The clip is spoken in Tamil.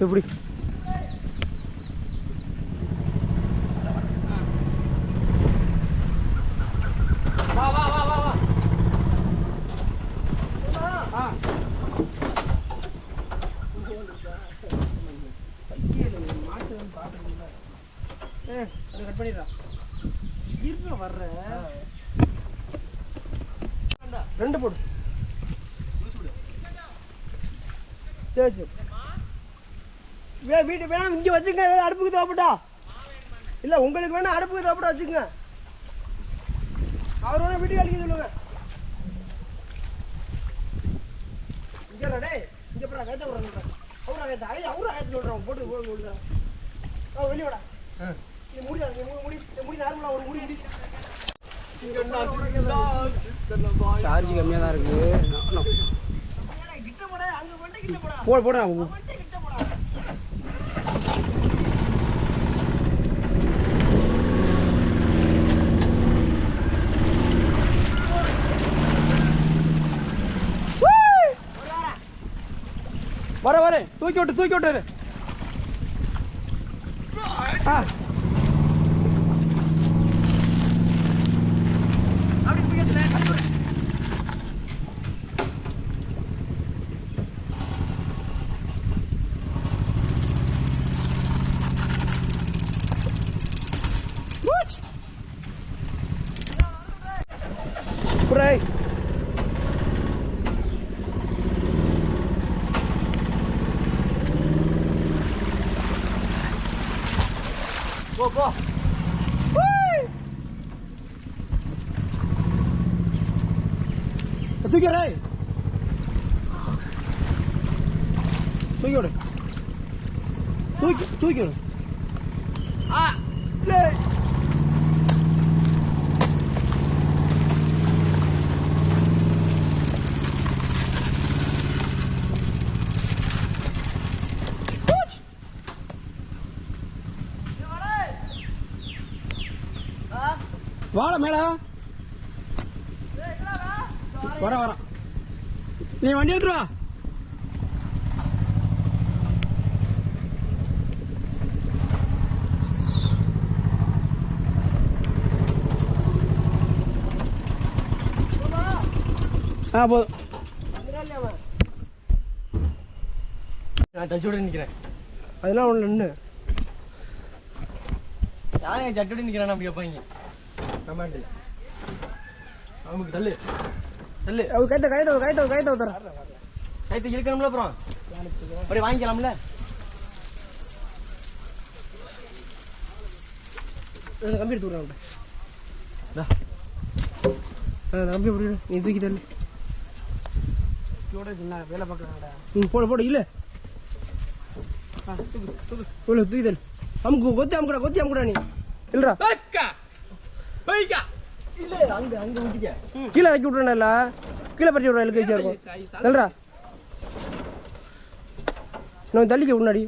எப்படி? ஆ கட் பண்ணிடுறா. இருக்க வர்ற ரெண்டு போடு. சரி சரி வீட்டு வேணா இங்கே வச்சுங்க. அடுப்புக்கு தேவைப்பட்டா இல்லை உங்களுக்கு வேணா அடுப்புக்கு தேவைப்பட்டா வச்சுக்கோங்க அவர் வேணா வீட்டுக்கு அழிக்க சொல்லுங்க. இங்கே டேய். இங்கே போடா கைத்த விட்றேன் அவரா கைத்த ஐயா அவரா கைத்து விட்றேன் போட்டு போட்டு போட்டு ஆ வெளியே வாடா. நீ முடியாது முடி முடி முடி நார்மலா ஒரு முடி முடி. சார்ஜ் கம்மியாக தான் இருக்கு. கிட்ட போடா. அங்க வந்து கிட்ட போடா. போட போட வந்து கிட்ட போடா வர வர தூக்கி விட்டு தூக்கி விட்டு ஆ புரை போ போ தூக்கி வர தூக்கி விடு தூக்கி தூக்கி விடு ஆ லே வாட மேல வர வர. நீ வண்டி எடுத்துட்டு வா. ஆ போதும். நான் டச்சோட நிக்கிறேன். அதெல்லாம் ஒன்று நின்று யாரும் என் சட்டோட நிக்கிறான் அப்படி கேட்பாங்க கமாண்டு. அவனுக்கு தள்ளு. தள்ளு. அவங்க கைத்த கைத்த கைத்த கைத்த தர கைத்தை இழுக்கணும்ல அப்புறம். அப்படியே வாங்கிக்கலாம்ல. கம்பி எடுத்து விட்றாங்க கம்பி எப்படி நீ தூக்கி தள்ளு. வேலை பார்க்கறாங்கடா ம் போடு போடு இல்லை. போடு தூக்கி தள்ளு. அமுக்கு கொத்தி அமுக்குடா கொத்தி அமுக்குடா நீ. இல்லடா கீழே வைக்க விட்றேன்ல கீழே பறிச்சு விட்றா எலுக்கு இருக்கும் தள்ளுடா. நான் தள்ளிக்க முன்னாடி.